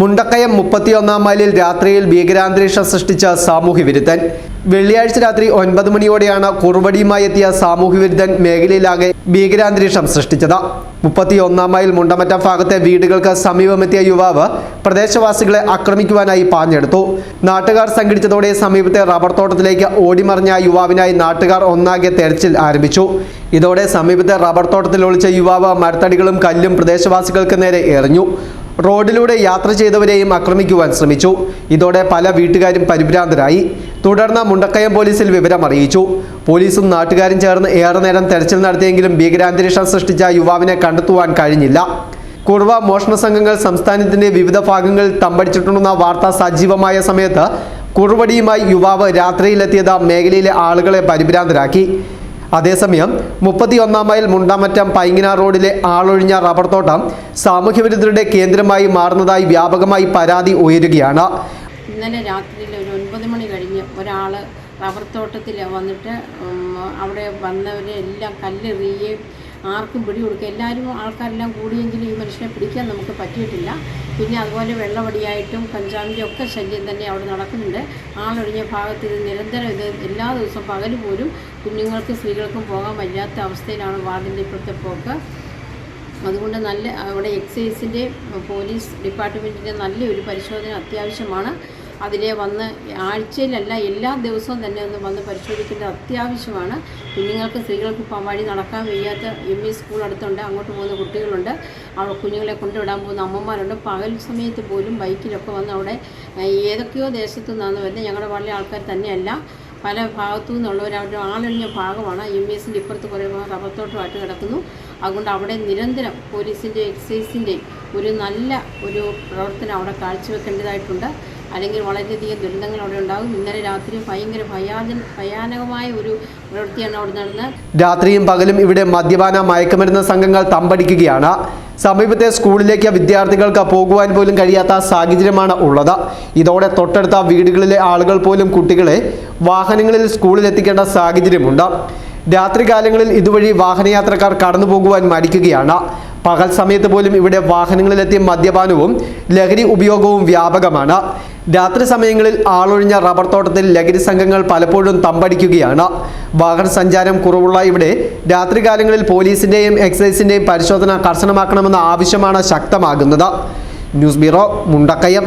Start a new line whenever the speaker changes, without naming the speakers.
മുണ്ടക്കയം മുപ്പത്തിയൊന്നാം മൈലിൽ രാത്രിയിൽ ഭീകരാന്തരീക്ഷം സൃഷ്ടിച്ച സാമൂഹ്യ വിരുദ്ധൻ. വെള്ളിയാഴ്ച രാത്രി ഒൻപത് മണിയോടെയാണ് കുറുവടിയുമായി എത്തിയ സാമൂഹ്യ വിരുദ്ധൻ മേഖലയിലാകെ ഭീകരാന്തരീക്ഷം സൃഷ്ടിച്ചത്. മുപ്പത്തിയൊന്നാം മൈൽ മുണ്ടമറ്റം ഭാഗത്തെ വീടുകൾക്ക് സമീപമെത്തിയ യുവാവ് പ്രദേശവാസികളെ ആക്രമിക്കുവാനായി പാഞ്ഞെടുത്തു. നാട്ടുകാർ സംഘടിച്ചതോടെ സമീപത്തെ റബ്ബർ തോട്ടത്തിലേക്ക് ഓടിമറിഞ്ഞ യുവാവിനായി നാട്ടുകാർ ഒന്നാകെ തെരച്ചിൽ ആരംഭിച്ചു. ഇതോടെ സമീപത്തെ റബ്ബർ തോട്ടത്തിൽ ഒളിച്ച യുവാവ് മരത്തടികളും കല്ലും പ്രദേശവാസികൾക്ക് നേരെ എറിഞ്ഞു. റോഡിലൂടെ യാത്ര ചെയ്തവരെയും ആക്രമിക്കുവാൻ ശ്രമിച്ചു. ഇതോടെ പല വീട്ടുകാരും പരിഭ്രാന്തരായി. തുടർന്ന് മുണ്ടക്കയം പോലീസിൽ വിവരം അറിയിച്ചു. പോലീസും നാട്ടുകാരും ചേർന്ന് ഏറെ നേരം തെരച്ചിൽ നടത്തിയെങ്കിലും ഭീകരാന്തരീക്ഷം സൃഷ്ടിച്ച യുവാവിനെ കണ്ടെത്തുവാൻ കഴിഞ്ഞില്ല. കുർവ മോഷണ സംഘങ്ങൾ സംസ്ഥാനത്തിന്റെ വിവിധ ഭാഗങ്ങളിൽ തമ്പടിച്ചിട്ടുണ്ടെന്ന വാർത്ത സജീവമായ സമയത്ത് കുറുവടിയുമായി യുവാവ് രാത്രിയിലെത്തിയത് മേഖലയിലെ ആളുകളെ പരിഭ്രാന്തരാക്കി. അതേസമയം മുപ്പത്തിയൊന്നാം മൈൽ മുണ്ടാമറ്റം പൈങ്ങിന റോഡിലെ ആളൊഴിഞ്ഞ റബ്ബർ തോട്ടം സാമൂഹ്യവിരുദ്ധരുടെ കേന്ദ്രമായി മാറുന്നതായി വ്യാപകമായി പരാതി ഉയരുകയാണ്.
ഇന്നലെ രാത്രിയിൽ ഒരു ഒൻപത് മണി കഴിഞ്ഞ് ഒരാൾ റബ്ബർ തോട്ടത്തിൽ വന്നിട്ട് അവിടെ വന്നവരെ എല്ലാം കല്ലെറിയുകയും ആർക്കും പിടി കൊടുക്കുക എല്ലാവരും ആൾക്കാരെല്ലാം കൂടിയെങ്കിലും ഈ മനുഷ്യനെ പിടിക്കാൻ നമുക്ക് പറ്റിയിട്ടില്ല. പിന്നെ അതുപോലെ വെള്ളവടിയായിട്ടും കഞ്ചാവിന്റെ ഒക്കെ ശല്യം തന്നെ അവിടെ നടക്കുന്നുണ്ട്. ആളൊഴിഞ്ഞ ഭാഗത്ത് ഇത് നിരന്തരം ഇത് എല്ലാ ദിവസവും പകൽ പോലും കുഞ്ഞുങ്ങൾക്കും സ്ത്രീകൾക്കും പോകാൻ വയ്യാത്ത അവസ്ഥയിലാണ് വാർഡിന്റെ ഇപ്പോഴത്തെ പോക്ക്. അതുകൊണ്ട് നല്ല അവിടെ എക്സൈസിന്റെ പോലീസ് ഡിപ്പാർട്ട്മെന്റിന്റെ നല്ലൊരു പരിശോധന അത്യാവശ്യമാണ്. അതിലെ വന്ന് ആഴ്ചയിലല്ല എല്ലാ ദിവസവും തന്നെ ഒന്ന് വന്ന് പരിശോധിക്കേണ്ടത് അത്യാവശ്യമാണ്. കുഞ്ഞുങ്ങൾക്ക് സ്ത്രീകൾക്ക് ഇപ്പം വഴി നടക്കാൻ വയ്യാത്ത എം ഇ സ്കൂൾ അടുത്തുണ്ട് അങ്ങോട്ട് പോകുന്ന കുട്ടികളുണ്ട്. അവിടെ കുഞ്ഞുങ്ങളെ കൊണ്ടുവിടാൻ പോകുന്ന അമ്മമാരുണ്ട്. പകൽ സമയത്ത് പോലും ബൈക്കിലൊക്കെ വന്ന് അവിടെ ഏതൊക്കെയോ ദേശത്തു നിന്നാണ് വരുന്നത്. ഞങ്ങളുടെ വളരെ ആൾക്കാർ തന്നെയല്ല. പല ഭാഗത്തു നിന്നുള്ളവർ അവരുടെ ആളൊഴിഞ്ഞ ഭാഗമാണ്. എം ഇ എസിന്റെ ഇപ്പുറത്ത് കുറേ ഭാഗം റബ്ബർത്തോട്ടമായിട്ട് കിടക്കുന്നു. അതുകൊണ്ട് അവിടെ നിരന്തരം പോലീസിന്റെ എക്സൈസിന്റെ ഒരു നല്ല ഒരു പ്രവർത്തനം അവിടെ കാഴ്ചവെക്കേണ്ടതായിട്ടുണ്ട്. അല്ലെങ്കിൽ വളരെയധികം ദുരന്തങ്ങൾ അവിടെ ഉണ്ടാകും. ഇന്നലെ രാത്രി ഭയങ്കര ഭയാനകമായ ഒരു പ്രവൃത്തിയാണ് അവിടെ നടന്നത്
രാത്രിയും പകലും ഇവിടെ മദ്യപാന മയക്കുമരുന്ന് സംഘങ്ങൾ തമ്പടിക്കുകയാണ്. സമീപത്തെ സ്കൂളിലേക്ക് വിദ്യാർത്ഥികൾക്ക് പോകുവാൻ പോലും കഴിയാത്ത സാഹചര്യമാണ് ഉള്ളത്. ഇതോടെ തൊട്ടടുത്ത വീടുകളിലെ ആളുകൾ പോലും കുട്ടികളെ വാഹനങ്ങളിൽ സ്കൂളിൽ എത്തിക്കേണ്ട സാഹചര്യമുണ്ട്. രാത്രികാലങ്ങളിൽ ഇതുവഴി വാഹനയാത്രക്കാർ കടന്നു പോകുവാൻ മടിക്കുകയാണ്. പകൽ സമയത്ത് പോലും ഇവിടെ വാഹനങ്ങളിലെത്തിയ മദ്യപാനവും ലഹരി ഉപയോഗവും വ്യാപകമാണ്. രാത്രി സമയങ്ങളിൽ ആളൊഴിഞ്ഞ റബ്ബർ തോട്ടത്തിൽ ലഹരി സംഘങ്ങൾ പലപ്പോഴും തമ്പടിക്കുകയാണ്. വാഹന സഞ്ചാരം കുറവുള്ള ഇവിടെ രാത്രികാലങ്ങളിൽ പോലീസിന്റെയും എക്സൈസിന്റെയും പരിശോധന കർശനമാക്കണമെന്ന ആവശ്യമാണ് ശക്തമാകുന്നത്. News bureau Mundakayam.